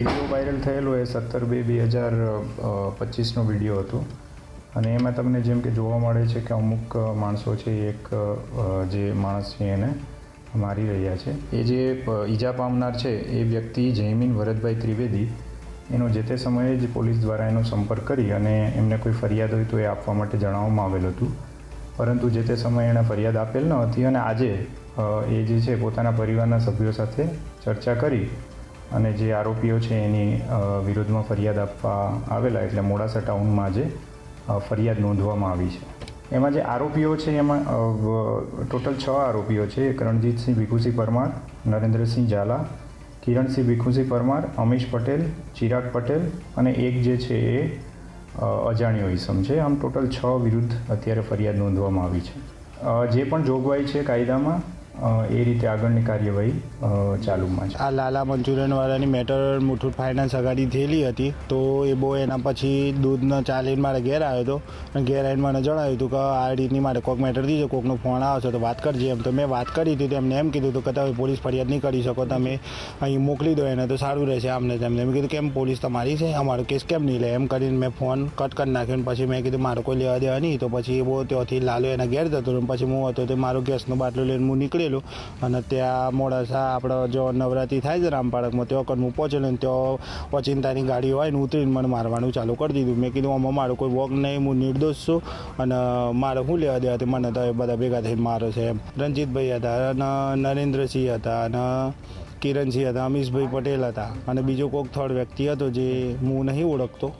Video viral થયેલો એ સત્તર બે બે હજાર પચીસનો વીડિયો હતો. અને એમાં તમને જેમ કે જોવા મળે છે કે અમુક માણસો છે, એક જે માણસ છે એને મારી રહ્યા છે. એ જે ઈજા પામનાર છે, એ વ્યક્તિ જયમીન ભરતભાઈ ત્રિવેદી, એનો જે તે સમયે જ પોલીસ દ્વારા એનો સંપર્ક કરી અને એમને કોઈ ફરિયાદ હોય તો એ આપવા માટે જણાવવામાં આવેલ હતું. પરંતુ જે તે સમયે એણે ફરિયાદ આપેલ ન હતી અને આજે એ જે છે, પોતાના પરિવારના સભ્યો સાથે ચર્ચા કરી અને જે આરોપીઓ છે એની વિરોધમાં ફરિયાદ આપવા આવેલા, એટલે મોડાસા ટાઉનમાં આજે ફરિયાદ નોંધવામાં આવી છે. એમાં જે આરોપીઓ છે, એમાં ટોટલ છ આરોપીઓ છે. એક રણજીતસિંહ ભીખુસિંહ પરમાર, નરેન્દ્રસિંહ ઝાલા, કિરણસિંહ ભીખુસિંહ પરમાર, અમીશ પટેલ, ચિરાગ પટેલ અને એક જે છે એ અજાણ્યો ઇસમ છે. આમ ટોટલ છ વિરુદ્ધ અત્યારે ફરિયાદ નોંધવામાં આવી છે. જે પણ જોગવાઈ છે કાયદામાં એ રીતે આગળની કાર્યવાહી ચાલુમાં છે. આ લાલા મંચુરિયનવાળાની મેટર મુઠ્ઠુટ ફાઇનાન્સ અગાડી થયેલી હતી, તો એ બહુ એના પછી દૂધનો ચા લઈને મારે ઘેર આવ્યો હતો, અને ઘેર આવીને મને જણાવ્યું હતું કે આ રીતની મારે કોઈક મેટર દીધો, કોકનો ફોન આવશે તો વાત કરજે એમ. તો મેં વાત કરી હતી એમને એમ કીધું હતું કે તમે પોલીસ ફરિયાદ નહીં કરી શકો, તમે અહીં મોકલી દો એને તો સારું રહેશે આમને તેમને. મેં કીધું, કેમ પોલીસ તમારી છે? અમારો કેસ કેમ નહીં લે? એમ કરીને મેં ફોન કટ કરી નાખ્યો અને પછી મેં કીધું, મારો કોઈ લેવા દેવા નહીં. તો પછી એ બહુ ત્યાંથી લાલો એના ઘેર જતો પછી હું હતો તો મારો ગેસનો બાટલો લઈને હું નીકળેલો અને ત્યાં મોડાસા આપણે જો નવરાત્રિ થાય છે રામપાળકમાં ત્યાં કન હું પહોંચેલો ને ત્યાં ઓચિંતાની ગાડીઓ હોય ને ઉતરીને મને મારવાનું ચાલુ કરી દીધું. મેં કીધું, આમાં મારો કોઈ વોક નહીં, હું નિર્દોષ છું. અને મારે શું લેવા દેવા મને તો એ બધા ભેગા થઈને મારે છે એમ. રણજીતભાઈ હતા, અને નરેન્દ્રસિંહ હતા, અને કિરણસિંહ હતા, અમીશભાઈ પટેલ હતા. અને બીજો કોઈક થર્ડ વ્યક્તિ હતો જે હું નહીં ઓળખતો.